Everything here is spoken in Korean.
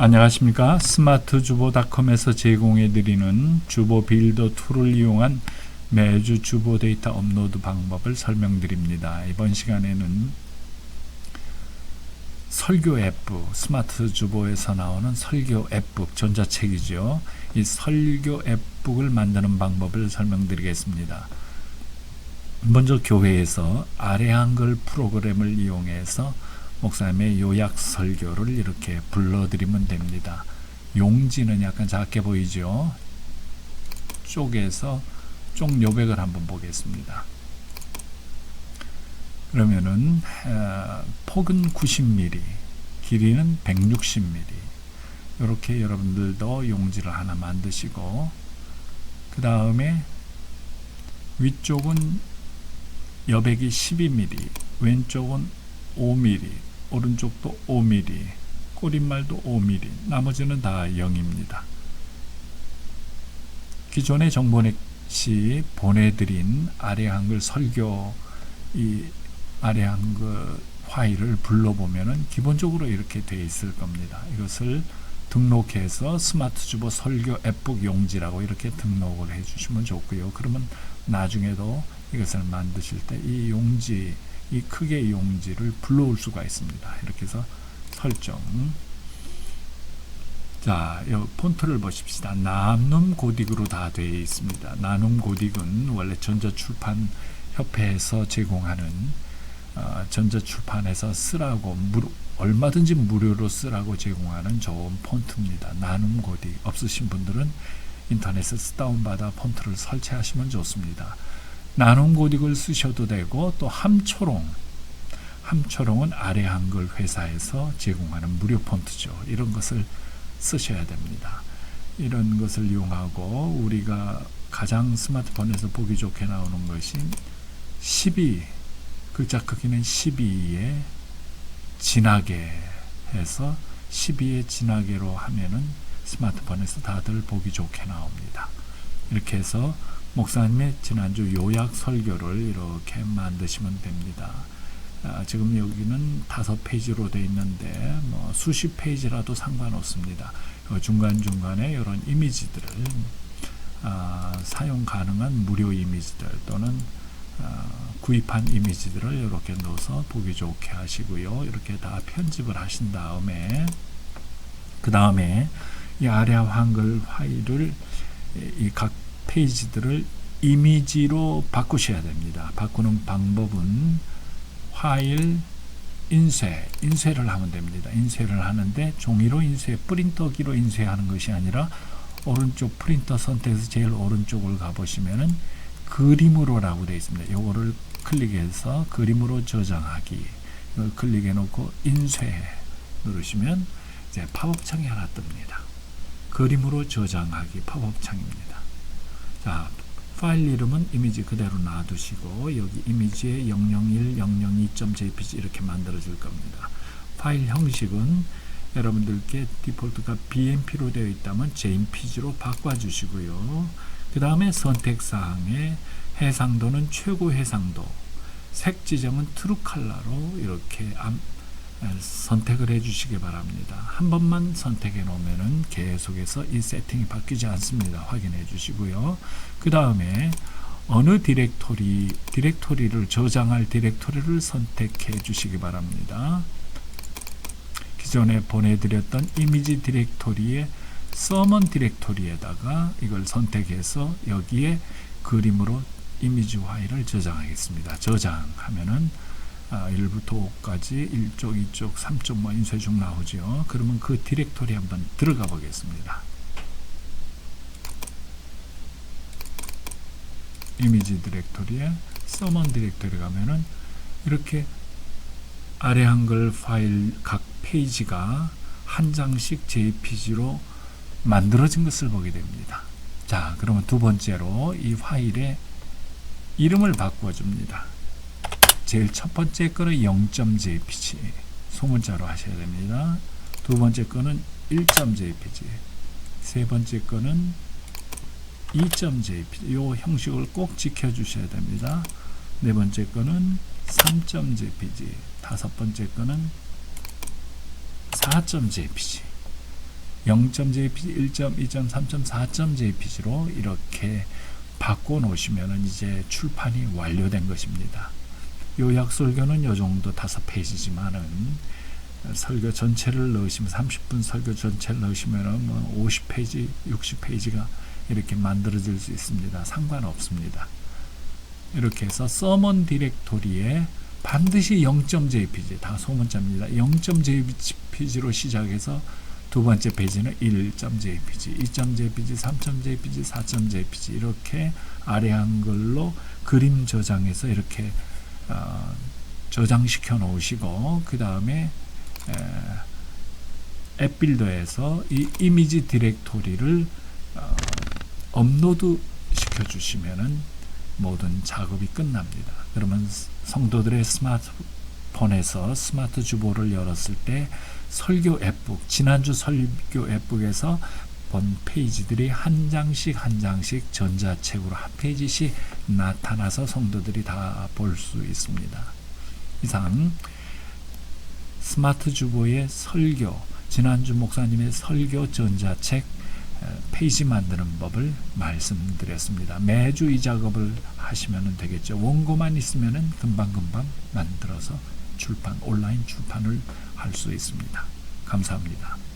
안녕하십니까 스마트주보닷컴에서 제공해드리는 주보 빌더 툴을 이용한 매주 주보 데이터 업로드 방법을 설명드립니다. 이번 시간에는 설교 앱북 스마트 주보에서 나오는 설교 앱북 전자책이죠. 이 설교 앱북을 만드는 방법을 설명드리겠습니다. 먼저 교회에서 아래 한글 프로그램을 이용해서 목사님의 요약 설교를 이렇게 불러드리면 됩니다. 용지는 약간 작게 보이죠? 쪽에서 쪽 요백을 한번 보겠습니다. 그러면은 어, 폭은 90mm, 길이는 160mm. 이렇게 여러분들도 용지를 하나 만드시고 그 다음에 위쪽은 여백이 12mm, 왼쪽은 5mm, 오른쪽도 5mm, 꼬릿말도 5mm, 나머지는 다 0입니다. 기존의 정보넷이 보내드린 아래 한글 설교 이 아래 한글 파일을 불러보면은 기본적으로 이렇게 되어 있을 겁니다. 이것을 등록해서 스마트 주보 설교 앱북 용지라고 이렇게 등록을 해주시면 좋고요. 그러면 나중에도 이것을 만드실 때 이 용지, 이 크게 용지를 불러올 수가 있습니다. 이렇게 해서 설정. 자, 이 폰트를 보십시다. 나눔 고딕으로 다 되어 있습니다. 나눔 고딕은 원래 전자출판 협회에서 제공하는 어, 전자출판에서 쓰라고 무료, 얼마든지 무료로 쓰라고 제공하는 좋은 폰트입니다. 나눔 고딕 없으신 분들은 인터넷에서 다운받아 폰트를 설치하시면 좋습니다. 나눔 고딕을 쓰셔도 되고 또 함초롱 함초롱은 아래 한글 회사에서 제공하는 무료 폰트죠. 이런 것을 쓰셔야 됩니다. 이런 것을 이용하고 우리가 가장 스마트폰에서 보기 좋게 나오는 것이 12 글자 크기는 12에 진하게 해서 12에 진하게로 하면은 스마트폰에서 다들 보기 좋게 나옵니다. 이렇게 해서 목사님의 지난주 요약 설교를 이렇게 만드시면 됩니다. 아, 지금 여기는 다섯 페이지로 되어 있는데 뭐 수십 페이지라도 상관없습니다. 중간 중간에 이런 이미지들을 아, 사용 가능한 무료 이미지들 또는 아, 구입한 이미지들을 이렇게 넣어서 보기 좋게 하시고요. 이렇게 다 편집을 하신 다음에 그 다음에 이 아래 한글 파일을 이 각 페이지들을 이미지로 바꾸셔야 됩니다. 바꾸는 방법은 파일 인쇄, 인쇄를 하면 됩니다. 인쇄를 하는데 종이로 인쇄, 프린터기로 인쇄하는 것이 아니라 오른쪽 프린터 선택해서 제일 오른쪽을 가보시면은 그림으로라고 되어 있습니다. 요거를 클릭해서 그림으로 저장하기. 이걸 클릭해 놓고 인쇄 누르시면 이제 팝업 창이 하나 뜹니다. 그림으로 저장하기 팝업 창입니다. 자, 파일 이름은 이미지 그대로 놔두시고 여기 이미지에 001, 002.jpg 이렇게 만들어질 겁니다. 파일 형식은 여러분들께 디폴트가 BMP로 되어 있다면 JPG로 바꿔주시고요. 그 다음에 선택사항에 해상도는 최고 해상도, 색 지정은 트루 컬러로 이렇게 선택을 해주시기 바랍니다. 한 번만 선택해 놓으면 계속해서 이 세팅이 바뀌지 않습니다. 확인해 주시고요. 그 다음에 어느 디렉토리, 디렉토리를 저장할 디렉토리를 선택해 주시기 바랍니다. 기존에 보내드렸던 이미지 디렉토리의 서먼 디렉토리에다가 이걸 선택해서 여기에 그림으로 이미지 파일을 저장하겠습니다. 저장하면은 아, 1부터 5까지 1쪽, 2쪽, 3쪽 뭐 인쇄 중 나오죠. 그러면 그 디렉토리 한번 들어가 보겠습니다. 이미지 디렉토리에 서먼 디렉토리 가면은 이렇게 아래 한글 파일 각 페이지가 한 장씩 JPG로 만들어진 것을 보게 됩니다. 자, 그러면 두 번째로 이 파일의 이름을 바꿔 줍니다. 제일 첫 번째 거는 0.jpg 소문자로 하셔야 됩니다. 두 번째 거는 1.jpg 세 번째 거는 2.jpg 요 형식을 꼭 지켜 주셔야 됩니다. 네 번째 거는 3.jpg 다섯 번째 거는 4.jpg 0.jpg, 1.2점, 3점, 4.jpg로 이렇게 바꿔 놓으시면 이제 출판이 완료된 것입니다. 요약 설교는 요 정도 다섯 페이지지만은 설교 전체를 넣으시면 30분 설교 전체를 넣으시면은 뭐 50페이지, 60페이지가 이렇게 만들어질 수 있습니다. 상관없습니다. 이렇게 해서 서먼 디렉토리에 반드시 0.jpg 다 소문자입니다. 0.jpg로 시작해서 두 번째 페이지는 1.jpg, 2.jpg, 3.jpg, 4.jpg 이렇게 아래 한글로 그림 저장해서 이렇게 어, 저장시켜 놓으시고 그 다음에 앱 빌더에서 이 이미지 디렉토리를 어, 업로드 시켜 주시면은 모든 작업이 끝납니다. 그러면 성도들의 스마트폰에서 스마트 주보를 열었을 때 설교 앱북, 지난주 설교 앱북에서 본 페이지들이 한 장씩 한 장씩 전자책으로 한 페이지씩 나타나서 성도들이 다 볼 수 있습니다. 이상 스마트 주보의 설교, 지난주 목사님의 설교 전자책 페이지 만드는 법을 말씀드렸습니다. 매주 이 작업을 하시면 되겠죠. 원고만 있으면 금방금방 만들어서 출판, 온라인 출판을 할 수 있습니다. 감사합니다.